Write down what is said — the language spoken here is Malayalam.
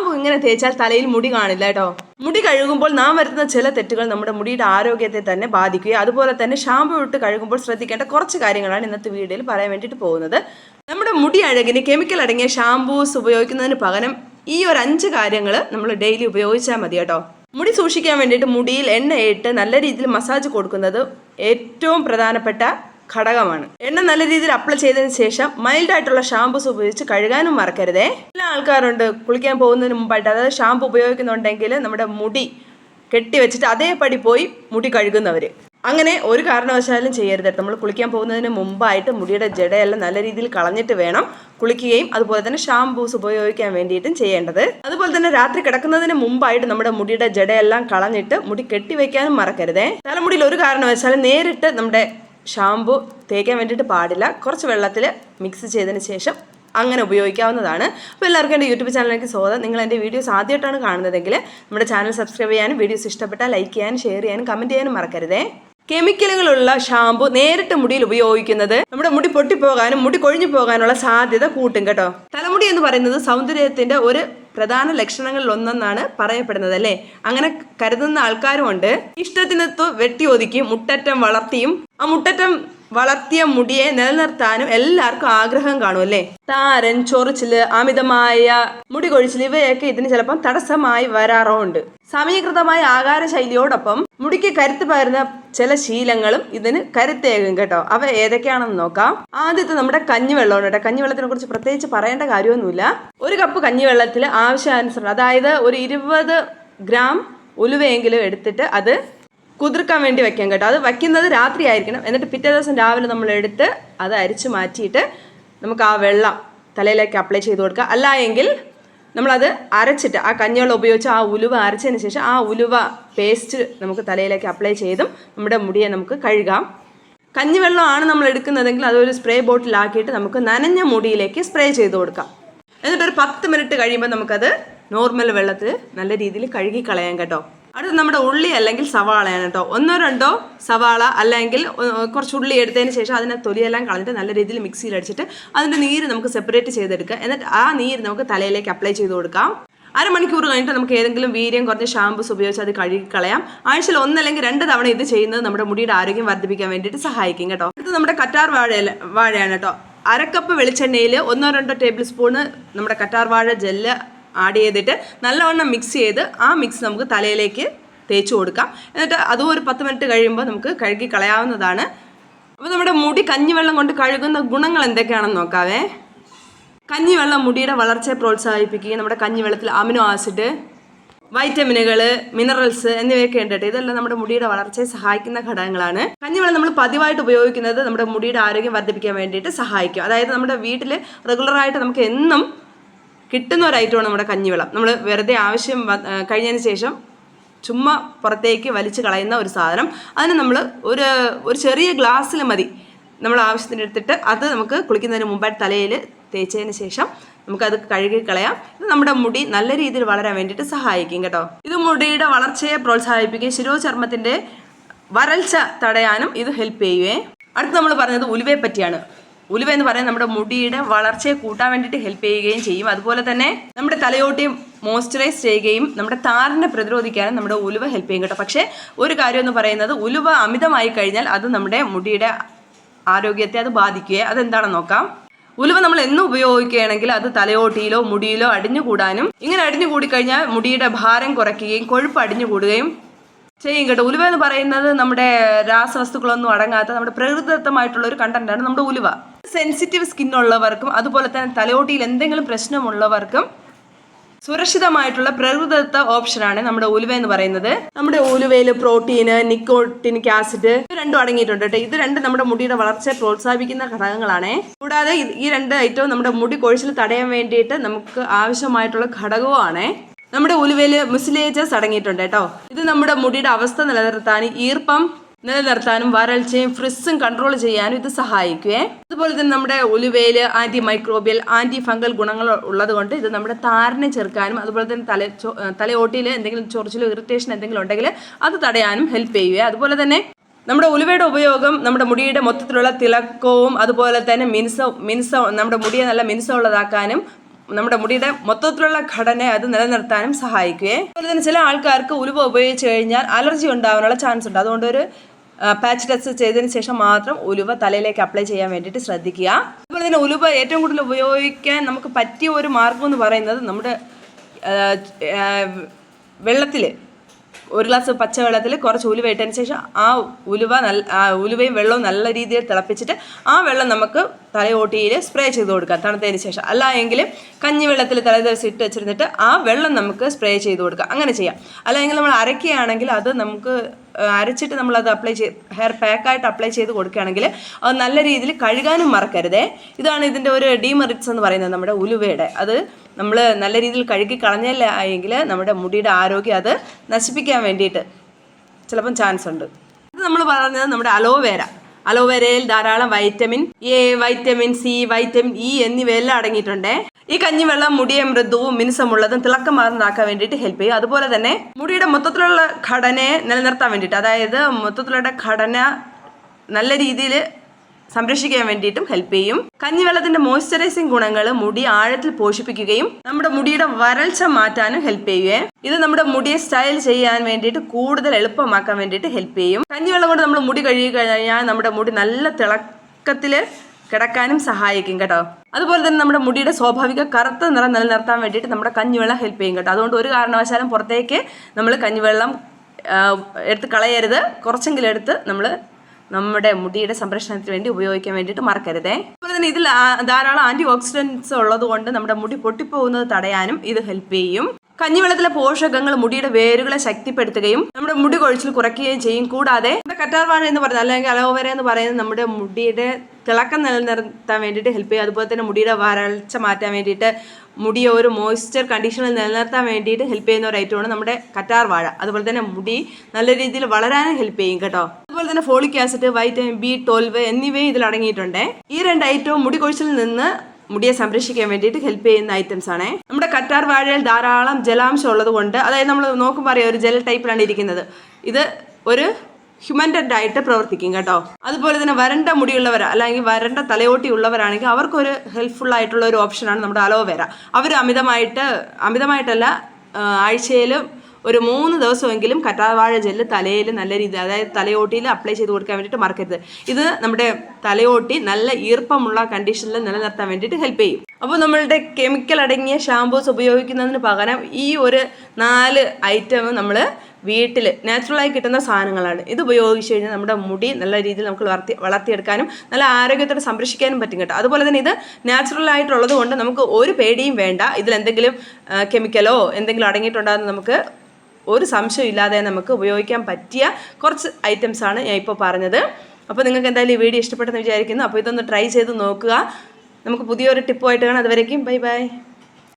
ഷാമ്പു ഇങ്ങനെ തേച്ചാൽ തലയിൽ മുടി കാണില്ല കേട്ടോ. മുടി കഴുകുമ്പോൾ നാം വരുത്തുന്ന ചില തെറ്റുകൾ നമ്മുടെ മുടിയുടെ ആരോഗ്യത്തെ തന്നെ ബാധിക്കുകയും അതുപോലെ തന്നെ ഷാമ്പു ഇട്ട് കഴുകുമ്പോൾ ശ്രദ്ധിക്കേണ്ട കുറച്ച് കാര്യങ്ങളാണ് ഇന്നത്തെ വീഡിയോയിൽ പറയാൻ വേണ്ടിയിട്ട് പോകുന്നത്. നമ്മുടെ മുടി അഴകിന് കെമിക്കൽ അടങ്ങിയ ഷാമ്പൂസ് ഉപയോഗിക്കുന്നതിന് പകരം ഈ ഒരു അഞ്ച് കാര്യങ്ങൾ നമ്മൾ ഡെയിലി ഉപയോഗിച്ചാൽ മതി കേട്ടോ. മുടി സൂക്ഷിക്കാൻ വേണ്ടിയിട്ട് മുടിയിൽ എണ്ണയിട്ട് നല്ല രീതിയിൽ മസാജ് കൊടുക്കുന്നത് ഏറ്റവും പ്രധാനപ്പെട്ട ഘടകമാണ്. എണ്ണ നല്ല രീതിയിൽ അപ്ലൈ ചെയ്തതിന് ശേഷം മൈൽഡ് ആയിട്ടുള്ള ഷാമ്പൂസ് ഉപയോഗിച്ച് കഴുകാനും മറക്കരുതേ. എല്ലാ ആൾക്കാരുണ്ട് കുളിക്കാൻ പോകുന്നതിന് മുമ്പായിട്ട് അതായത് ഷാമ്പു ഉപയോഗിക്കുന്നുണ്ടെങ്കിൽ നമ്മുടെ മുടി കെട്ടി വെച്ചിട്ട് അതേപടി പോയി മുടി കഴുകുന്നവർ അങ്ങനെ ഒരു കാരണവശാലും ചെയ്യരുത്. നമ്മൾ കുളിക്കാൻ പോകുന്നതിന് മുമ്പായിട്ട് മുടിയുടെ ജടയെല്ലാം നല്ല രീതിയിൽ കളഞ്ഞിട്ട് വേണം കുളിക്കുകയും അതുപോലെ തന്നെ ഷാംപൂസ് ഉപയോഗിക്കാൻ വേണ്ടിയിട്ടും ചെയ്യേണ്ടത്. അതുപോലെ തന്നെ രാത്രി കിടക്കുന്നതിന് മുമ്പായിട്ട് നമ്മുടെ മുടിയുടെ ജടയെല്ലാം കളഞ്ഞിട്ട് മുടി കെട്ടിവെക്കാനും മറക്കരുതേ. തലമുടിയിൽ ഒരു കാരണവശാലും നേരിട്ട് നമ്മുടെ ഷാംപൂ തേക്കാൻ വേണ്ടിയിട്ട് പാടില്ല. കുറച്ച് വെള്ളത്തിൽ മിക്സ് ചെയ്തതിന് ശേഷം അങ്ങനെ ഉപയോഗിക്കാവുന്നതാണ്. അപ്പോൾ എല്ലാവർക്കും എന്റെ യൂട്യൂബ് ചാനലിലേക്ക് സ്വാഗതം. നിങ്ങൾ എന്റെ വീഡിയോസ് ആദ്യമായിട്ടാണ് കാണുന്നതെങ്കിൽ നമ്മുടെ ചാനൽ സബ്സ്ക്രൈബ് ചെയ്യാനും വീഡിയോസ് ഇഷ്ടപ്പെട്ടാൽ ലൈക്ക് ചെയ്യാനും ഷെയർ ചെയ്യാനും കമന്റ് ചെയ്യാനും മറക്കരുതേ. കെമിക്കലുകളുള്ള ഷാമ്പു നേരിട്ട് മുടിയിൽ ഉപയോഗിക്കുന്നത് നമ്മുടെ മുടി പൊട്ടിപ്പോകാനും മുടി കൊഴിഞ്ഞു പോകാനുള്ള സാധ്യത കൂട്ടും കേട്ടോ. തലമുടി എന്ന് പറയുന്നത് സൗന്ദര്യത്തിന്റെ ഒരു പ്രധാന ലക്ഷണങ്ങളിൽ ഒന്നെന്നാണ് പറയപ്പെടുന്നത് അല്ലേ അങ്ങനെ കരുതുന്ന ആൾക്കാരുമുണ്ട്. ഇഷ്ടത്തിനൊത്ത് വെട്ടി ഒതുക്കി മുട്ടറ്റം വളർത്തിയും ആ മുട്ടറ്റം വളർത്തിയ മുടിയെ നിലനിർത്താനും എല്ലാവർക്കും ആഗ്രഹം കാണും അല്ലേ? താരൻ ചൊറിച്ചിൽ അമിതമായ മുടി കൊഴിച്ചിൽ ഇവയൊക്കെ ഇതിന് ചിലപ്പം തടസ്സമായി വരാറുമുണ്ട് സമീകൃതമായ ആകാര ശൈലിയോടൊപ്പം മുടിക്ക് കരുത്ത് പകരുന്ന ചില ശീലങ്ങളും ഇതിന് കരുത്തേകും കേട്ടോ. അവ ഏതൊക്കെയാണെന്ന് നോക്കാം. ആദ്യത്തെ നമ്മുടെ കഞ്ഞിവെള്ളമാണ് കേട്ടോ. കഞ്ഞിവെള്ളത്തിനെ കുറിച്ച് പ്രത്യേകിച്ച് പറയേണ്ട കാര്യമൊന്നുമില്ല. ഒരു കപ്പ് കഞ്ഞിവെള്ളത്തിൽ ആവശ്യാനുസരണം അതായത് ഒരു ഇരുപത് ഗ്രാം ഉലുവയെങ്കിലും എടുത്തിട്ട് അത് കുതിർക്കാൻ വേണ്ടി വെക്കാം കേട്ടോ. അത് വയ്ക്കുന്നത് രാത്രി ആയിരിക്കണം. എന്നിട്ട് പിറ്റേ ദിവസം രാവിലെ നമ്മൾ എടുത്ത് അത് അരിച്ചു മാറ്റിയിട്ട് നമുക്ക് ആ വെള്ളം തലയിലേക്ക് അപ്ലൈ ചെയ്ത് കൊടുക്കുക. അല്ല എങ്കിൽ നമ്മളത് അരച്ചിട്ട് ആ കഞ്ഞിവെള്ളം ഉപയോഗിച്ച് ആ ഉലുവ അരച്ചതിന് ശേഷം ആ ഉലുവ പേസ്റ്റ് നമുക്ക് തലയിലേക്ക് അപ്ലൈ ചെയ്തും നമ്മുടെ മുടിയെ നമുക്ക് കഴുകാം. കഞ്ഞിവെള്ളമാണ് നമ്മൾ എടുക്കുന്നതെങ്കിൽ അതൊരു സ്പ്രേ ബോട്ടിലാക്കിയിട്ട് നമുക്ക് നനഞ്ഞ മുടിയിലേക്ക് സ്പ്രേ ചെയ്ത് കൊടുക്കാം. എന്നിട്ടൊരു പത്ത് മിനിറ്റ് കഴിയുമ്പോൾ നമുക്കത് നോർമൽ വെള്ളത്തിൽ നല്ല രീതിയിൽ കഴുകി കളയാം കേട്ടോ. അടുത്ത് നമ്മുടെ ഉള്ളി അല്ലെങ്കിൽ സവാളയാണ് കേട്ടോ. ഒന്നോ രണ്ടോ സവാള അല്ലെങ്കിൽ കുറച്ച് ഉള്ളി എടുത്തതിന് ശേഷം അതിനെ തൊലിയെല്ലാം കളഞ്ഞിട്ട് നല്ല രീതിയിൽ മിക്സിയിൽ അടിച്ചിട്ട് അതിന്റെ നീര് നമുക്ക് സെപ്പറേറ്റ് ചെയ്തെടുക്കുക. എന്നിട്ട് ആ നീര് നമുക്ക് തലയിലേക്ക് അപ്ലൈ ചെയ്ത് കൊടുക്കാം. അരമണിക്കൂർ കഴിഞ്ഞിട്ട് നമുക്ക് ഏതെങ്കിലും വീര്യം കുറഞ്ഞ ഷാമ്പൂസ് ഉപയോഗിച്ച് അത് കഴുകിക്കളയാം ആഴ്ചയിൽ ഒന്നല്ലെങ്കിൽ രണ്ട് തവണ ഇത് ചെയ്യുന്നത് നമ്മുടെ മുടിയുടെ ആരോഗ്യം വർദ്ധിപ്പിക്കാൻ വേണ്ടിയിട്ട് സഹായിക്കും കേട്ടോ. ഇത് നമ്മുടെ കറ്റാർ വാഴ വാഴയാണ് കേട്ടോ. അരക്കപ്പ് വെളിച്ചെണ്ണയിൽ ഒന്നോ രണ്ടോ ടേബിൾ സ്പൂണ് നമ്മുടെ കറ്റാർ വാഴ ജെല്ല് ആഡ് ചെയ്തിട്ട് നല്ലവണ്ണം മിക്സ് ചെയ്ത് ആ മിക്സ് നമുക്ക് തലയിലേക്ക് തേച്ച് കൊടുക്കാം. എന്നിട്ട് അതും ഒരു പത്ത് മിനിറ്റ് കഴിയുമ്പോൾ നമുക്ക് കഴുകി കളയാവുന്നതാണ്. അപ്പോൾ നമ്മുടെ മുടി കഞ്ഞിവെള്ളം കൊണ്ട് കഴുകുന്ന ഗുണങ്ങൾ എന്തൊക്കെയാണെന്ന് നോക്കാവേ. കഞ്ഞിവെള്ളം മുടിയുടെ വളർച്ചയെ പ്രോത്സാഹിപ്പിക്കുകയും നമ്മുടെ കഞ്ഞിവെള്ളത്തിൽ അമിനോ ആസിഡ് വൈറ്റമിനുകൾ മിനറൽസ് എന്നിവയൊക്കെ ഉണ്ട് കേട്ടോ ഇതെല്ലാം നമ്മുടെ മുടിയുടെ വളർച്ചയെ സഹായിക്കുന്ന ഘടകങ്ങളാണ്. കഞ്ഞിവെള്ളം നമ്മൾ പതിവായിട്ട് ഉപയോഗിക്കുന്നത് നമ്മുടെ മുടിയുടെ ആരോഗ്യം വർദ്ധിപ്പിക്കാൻ വേണ്ടിയിട്ട് സഹായിക്കും. അതായത് നമ്മുടെ വീട്ടിൽ റെഗുലറായിട്ട് നമുക്ക് എന്നും കിട്ടുന്ന ഒരു ഐറ്റമാണ് നമ്മുടെ കഞ്ഞിവെള്ളം. നമ്മൾ വെറുതെ ആവശ്യം കഴിഞ്ഞതിന് ശേഷം ചുമ്മാ പുറത്തേക്ക് വലിച്ചു കളയുന്ന ഒരു സാധനം. അതിന് നമ്മൾ ഒരു ഒരു ചെറിയ ഗ്ലാസ്സിൽ മതി. നമ്മൾ ആവശ്യത്തിന് എടുത്തിട്ട് അത് നമുക്ക് കുളിക്കുന്നതിന് മുമ്പായിട്ട് തലയിൽ തേച്ചതിന് ശേഷം നമുക്കത് കഴുകി കളയാം. ഇത് നമ്മുടെ മുടി നല്ല രീതിയിൽ വളരാൻ വേണ്ടിയിട്ട് സഹായിക്കും കേട്ടോ. ഇത് മുടിയുടെ വളർച്ചയെ പ്രോത്സാഹിപ്പിക്കുകയും ശിരോചർമ്മത്തിന്റെ വരൾച്ച തടയാനും ഇത് ഹെൽപ്പ് ചെയ്യുകയും അടുത്ത് നമ്മൾ പറഞ്ഞത് ഉലുവയെ പറ്റിയാണ്. ഉലുവ എന്ന് പറയുന്നത് നമ്മുടെ മുടിയുടെ വളർച്ചയെ കൂട്ടാൻ വേണ്ടിയിട്ട് ഹെൽപ്പ് ചെയ്യുകയും ചെയ്യും. അതുപോലെ തന്നെ നമ്മുടെ തലയോട്ടി മോയ്സ്ചറൈസ് ചെയ്യുകയും നമ്മുടെ താരനെ പ്രതിരോധിക്കാനും നമ്മുടെ ഉലുവ ഹെൽപ്പ് ചെയ്യും കേട്ടോ. പക്ഷേ ഒരു കാര്യം എന്ന് പറയുന്നത് ഉലുവ അമിതമായി കഴിഞ്ഞാൽ അത് നമ്മുടെ മുടിയുടെ ആരോഗ്യത്തെ അത് ബാധിക്കുകയെ അതെന്താണെന്ന് നോക്കാം. ഉലുവ നമ്മൾ എന്നും ഉപയോഗിക്കുകയാണെങ്കിൽ അത് തലയോട്ടിയിലോ മുടിയിലോ അടിഞ്ഞു കൂടാനും ഇങ്ങനെ അടിഞ്ഞുകൂടി കഴിഞ്ഞാൽ മുടിയുടെ ഭാരം കുറയ്ക്കുകയും കൊഴുപ്പ് അടിഞ്ഞു കൂടുകയും ചെയ്യും കേട്ടോ. ഉലുവ എന്ന് പറയുന്നത് നമ്മുടെ രാസവസ്തുക്കളൊന്നും അടങ്ങാത്ത നമ്മുടെ പ്രകൃതിദത്തമായിട്ടുള്ള ഒരു കണ്ടന്റാണ് നമ്മുടെ ഉലുവ. സെൻസിറ്റീവ് സ്കിൻ ഉള്ളവർക്കും അതുപോലെ തന്നെ തലയോട്ടിയിൽ എന്തെങ്കിലും പ്രശ്നമുള്ളവർക്കും സുരക്ഷിതമായിട്ടുള്ള പ്രകൃതിദത്ത ഓപ്ഷനാണ് നമ്മുടെ ഉലുവ എന്ന് പറയുന്നത്. നമ്മുടെ ഉലുവയിൽ പ്രോട്ടീന് നിക്കോട്ടിനിക് ആസിഡ് ഇത് രണ്ടും അടങ്ങിയിട്ടുണ്ട് കേട്ടോ. ഇത് രണ്ടും നമ്മുടെ മുടിയുടെ വളർച്ചയെ പ്രോത്സാഹിപ്പിക്കുന്ന ഘടകങ്ങളാണ്. കൂടാതെ ഈ രണ്ട് ഐറ്റവും നമ്മുടെ മുടി കൊഴിച്ചിൽ തടയാൻ വേണ്ടിയിട്ട് നമുക്ക് ആവശ്യമായിട്ടുള്ള ഘടകവുമാണ് നമ്മുടെ ഉലുവയിൽ മുസിലേജസ് അടങ്ങിയിട്ടുണ്ട് കേട്ടോ. ഇത് നമ്മുടെ മുടിയുടെ അവസ്ഥ നിലനിർത്താൻ ഈർപ്പം നിലനിർത്താനും വരൾച്ചയും ഫ്രിസ്സും കൺട്രോൾ ചെയ്യാനും ഇത് സഹായിക്കുവേ. അതുപോലെ തന്നെ നമ്മുടെ ഉലുവയിൽ ആന്റി മൈക്രോബിയൽ ആന്റി ഫംഗൽ ഗുണങ്ങൾ ഉള്ളത് കൊണ്ട് ഇത് നമ്മുടെ താരനെ ചെറുക്കാനും അതുപോലെ തന്നെ തല തലയോട്ടിയിൽ എന്തെങ്കിലും ചൊറിച്ചിലോ ഇറിറ്റേഷൻ എന്തെങ്കിലും ഉണ്ടെങ്കിൽ അത് തടയാനും ഹെൽപ്പ് ചെയ്യുക അതുപോലെ തന്നെ നമ്മുടെ ഉലുവയുടെ ഉപയോഗം നമ്മുടെ മുടിയുടെ മൊത്തത്തിലുള്ള തിളക്കവും അതുപോലെ തന്നെ മിനുസ മിനുസ നമ്മുടെ മുടിയെ നല്ല മിനുസമുള്ളതാക്കാനും നമ്മുടെ മുടിയുടെ മൊത്തത്തിലുള്ള ഘടന അത് നിലനിർത്താനും സഹായിക്കുകയെ അതുപോലെ തന്നെ ചില ആൾക്കാർക്ക് ഉലുവ ഉപയോഗിച്ച് കഴിഞ്ഞാൽ അലർജി ഉണ്ടാവാനുള്ള ചാൻസ് ഉണ്ട്. അതുകൊണ്ട് ഒരു പാച്ച് ടെസ്റ്റ് ചെയ്തതിന് ശേഷം മാത്രം ഉലുവ തലയിലേക്ക് അപ്ലൈ ചെയ്യാൻ വേണ്ടിയിട്ട് ശ്രദ്ധിക്കുക. അതുപോലെ തന്നെ ഉലുവ ഏറ്റവും കൂടുതൽ ഉപയോഗിക്കാൻ നമുക്ക് പറ്റിയ ഒരു മാർഗം എന്ന് പറയുന്നത് നമ്മുടെ വെള്ളത്തിൽ ഒരു ഗ്ലാസ് പച്ചവെള്ളത്തിൽ കുറച്ച് ഉലുവ ഇട്ടതിന് ശേഷം ആ ഉലുവ നല്ല ഉലുവയും വെള്ളവും നല്ല രീതിയിൽ തിളപ്പിച്ചിട്ട് ആ വെള്ളം നമുക്ക് തലയോട്ടിയിൽ സ്പ്രേ ചെയ്ത് കൊടുക്കാം തണുത്തതിന് ശേഷം. അല്ല എങ്കിൽ കഞ്ഞിവെള്ളത്തിൽ തലേദിവസം ഇട്ട് വെച്ചിരുന്നിട്ട് ആ വെള്ളം നമുക്ക് സ്പ്രേ ചെയ്ത് കൊടുക്കാം അങ്ങനെ ചെയ്യാം. അല്ലെങ്കിൽ നമ്മൾ അരക്കുകയാണെങ്കിൽ അത് നമുക്ക് അരച്ചിട്ട് നമ്മളത് അപ്ലൈ ചെയ്ത് ഹെയർ പാക്കായിട്ട് അപ്ലൈ ചെയ്ത് കൊടുക്കുകയാണെങ്കിൽ അത് നല്ല രീതിയിൽ കഴുകാനും മറക്കരുതേ. ഇതാണ് ഇതിന്റെ ഒരു ഡീമെറിറ്റ്സ് എന്ന് പറയുന്നത് നമ്മുടെ ഉലുവയുടെ. അത് നമ്മൾ നല്ല രീതിയിൽ കഴുകി കളഞ്ഞല്ല നമ്മുടെ മുടിയുടെ ആരോഗ്യം അത് നശിപ്പിക്കാൻ വേണ്ടിയിട്ട് ചിലപ്പം ചാൻസ് ഉണ്ട്. ഇത് നമ്മൾ പറഞ്ഞത് നമ്മുടെ അലോവേര അലോവേരയിൽ ധാരാളം vitamin A vitamin C vitamin E എന്നിവയെല്ലാം അടങ്ങിയിട്ടുണ്ട്. ഈ കഞ്ഞിവെള്ളം മുടിയെ മൃദുവും മിനുസമുള്ളതും തിളക്കം മാറുന്നതാക്കാൻ വേണ്ടിയിട്ട് ഹെൽപ്പ് ചെയ്യും. അതുപോലെ തന്നെ മുടിയുടെ മൊത്തത്തിലുള്ള ഘടനയെ നിലനിർത്താൻ വേണ്ടിയിട്ട് അതായത് മൊത്തത്തിലുള്ള ഘടന നല്ല രീതിയിൽ സംരക്ഷിക്കാൻ വേണ്ടിയിട്ടും ഹെൽപ്പ് ചെയ്യും. കഞ്ഞിവെള്ളത്തിന്റെ മോയ്സ്ചറൈസിങ് ഗുണങ്ങൾ മുടി ആഴത്തിൽ പോഷിപ്പിക്കുകയും നമ്മുടെ മുടിയുടെ വരൾച്ച മാറ്റാനും ഹെൽപ്പ് ചെയ്യുകയും ഇത് നമ്മുടെ മുടിയെ സ്റ്റൈൽ ചെയ്യാൻ വേണ്ടിയിട്ട് കൂടുതൽ എളുപ്പമാക്കാൻ വേണ്ടിയിട്ട് ഹെൽപ്പ് ചെയ്യും. കഞ്ഞിവെള്ളം കൊണ്ട് നമ്മൾ മുടി കഴുകി കഴിഞ്ഞാൽ നമ്മുടെ മുടി നല്ല തിളക്കത്തിൽ കിടക്കാനും സഹായിക്കും കേട്ടോ. അതുപോലെ തന്നെ നമ്മുടെ മുടിയുടെ സ്വാഭാവിക കറുത്ത നിറം നിലനിർത്താൻ വേണ്ടിയിട്ട് നമ്മുടെ കഞ്ഞിവെള്ളം ഹെൽപ്പ് ചെയ്യും കേട്ടോ. അതുകൊണ്ട് ഒരു കാരണവശാലും പുറത്തേക്ക് നമ്മൾ കഞ്ഞിവെള്ളം എടുത്ത് കളയരുത്. കുറച്ചെങ്കിലും എടുത്ത് നമ്മൾ നമ്മുടെ മുടിയുടെ സംരക്ഷണത്തിന് വേണ്ടി ഉപയോഗിക്കാൻ വേണ്ടിയിട്ട് മറക്കരുതേ. അതുപോലെ തന്നെ ഇതിൽ ധാരാളം ആന്റി ഓക്സിഡൻസ് ഉള്ളത് കൊണ്ട് നമ്മുടെ മുടി പൊട്ടിപ്പോകുന്നത് തടയാനും ഇത് ഹെൽപ്പ് ചെയ്യും. കഞ്ഞിവെള്ളത്തിലെ പോഷകങ്ങൾ മുടിയുടെ വേരുകളെ ശക്തിപ്പെടുത്തുകയും നമ്മുടെ മുടി കൊഴിച്ചിൽ കുറയ്ക്കുകയും ചെയ്യും. കൂടാതെ കറ്റാർവാഴ എന്ന് പറയുന്നത് അല്ലെങ്കിൽ അലോവേര എന്ന് പറയുന്നത് നമ്മുടെ മുടിയുടെ തിളക്കം നിലനിർത്താൻ വേണ്ടിയിട്ട് ഹെൽപ്പ് ചെയ്യും. അതുപോലെ തന്നെ മുടിയുടെ വരൾച്ച മാറ്റാൻ വേണ്ടിയിട്ട് മുടിയെ ഒരു മോയ്സ്ചർ കണ്ടീഷനിൽ നിലനിർത്താൻ വേണ്ടിയിട്ട് ഹെൽപ്പ് ചെയ്യുന്ന ഒരു ഐറ്റമാണ് നമ്മുടെ കറ്റാർ വാഴ. അതുപോലെ തന്നെ മുടി നല്ല രീതിയിൽ വളരാനും ഹെൽപ്പ് ചെയ്യും കേട്ടോ. അതുപോലെ തന്നെ folic acid vitamin B twelve എന്നിവയും ഇതിൽ അടങ്ങിയിട്ടുണ്ട്. ഈ രണ്ട് ഐറ്റവും മുടി കൊഴിച്ചിൽ നിന്ന് മുടിയെ സംരക്ഷിക്കാൻ വേണ്ടിയിട്ട് ഹെൽപ്പ് ചെയ്യുന്ന ഐറ്റംസ് ആണ്. നമ്മുടെ കറ്റാർ വാഴയിൽ ധാരാളം ജലാംശം ഉള്ളത് കൊണ്ട് അതായത് നമ്മൾ നോക്കുമ്പോൾ അറിയാം ഒരു ജെൽ ടൈപ്പിലാണ് ഇരിക്കുന്നത്. ഇത് ഒരു ഹ്യൂമന്റഡ് ആയിട്ട് പ്രവർത്തിക്കും കേട്ടോ. അതുപോലെ തന്നെ വരണ്ട മുടിയുള്ളവർ അല്ലെങ്കിൽ വരണ്ട തലയോട്ടി ഉള്ളവരാണെങ്കിൽ അവർക്കൊരു ഹെൽപ്ഫുൾ ആയിട്ടുള്ള ഒരു ഓപ്ഷനാണ് നമ്മുടെ അലോവേര അവർ അമിതമായിട്ട് അമിതമായിട്ടല്ല ആഴ്ചയിൽ ഒരു മൂന്ന് ദിവസമെങ്കിലും കറ്റാവാഴ ജെല്ല് തലയിൽ നല്ല രീതിയിൽ അതായത് തലയോട്ടിയിൽ അപ്ലൈ ചെയ്ത് കൊടുക്കാൻ വേണ്ടിയിട്ട് മറക്കരുത്. ഇത് നമ്മുടെ തലയോട്ടി നല്ല ഈർപ്പമുള്ള കണ്ടീഷനിൽ നിലനിർത്താൻ വേണ്ടിയിട്ട് ഹെൽപ്പ് ചെയ്യും. അപ്പോൾ നമ്മളുടെ കെമിക്കൽ അടങ്ങിയ ഷാംപൂസ് ഉപയോഗിക്കുന്നതിന് പകരം ഈ ഒരു നാല് ഐറ്റം നമ്മൾ വീട്ടിൽ നാച്ചുറലായി കിട്ടുന്ന സാധനങ്ങളാണ്. ഇത് ഉപയോഗിച്ച് കഴിഞ്ഞാൽ നമ്മുടെ മുടി നല്ല രീതിയിൽ നമുക്ക് വളർത്തി വളർത്തിയെടുക്കാനും നല്ല ആരോഗ്യത്തോടെ സംരക്ഷിക്കാനും പറ്റും കേട്ടോ. അതുപോലെ തന്നെ ഇത് നാച്ചുറലായിട്ടുള്ളത് കൊണ്ട് നമുക്ക് ഒരു പേടിയും വേണ്ട. ഇതിൽ എന്തെങ്കിലും കെമിക്കലോ എന്തെങ്കിലും അടങ്ങിയിട്ടുണ്ടാകുന്ന നമുക്ക് ഒരു സംശയം ഇല്ലാതെ നമുക്ക് ഉപയോഗിക്കാൻ പറ്റിയ കുറച്ച് ഐറ്റംസ് ആണ് ഞാൻ ഇപ്പോൾ പറഞ്ഞത്. അപ്പോൾ നിങ്ങൾക്ക് എന്തായാലും ഈ വീഡിയോ ഇഷ്ടപ്പെട്ടെന്ന് വിചാരിക്കുന്നു. അപ്പോൾ ഇതൊന്ന് ട്രൈ ചെയ്ത് നോക്കുക. നമുക്ക് പുതിയൊരു ടിപ്പുമായിട്ട് കാണാം. അതുവരേക്കും ബൈ ബൈ.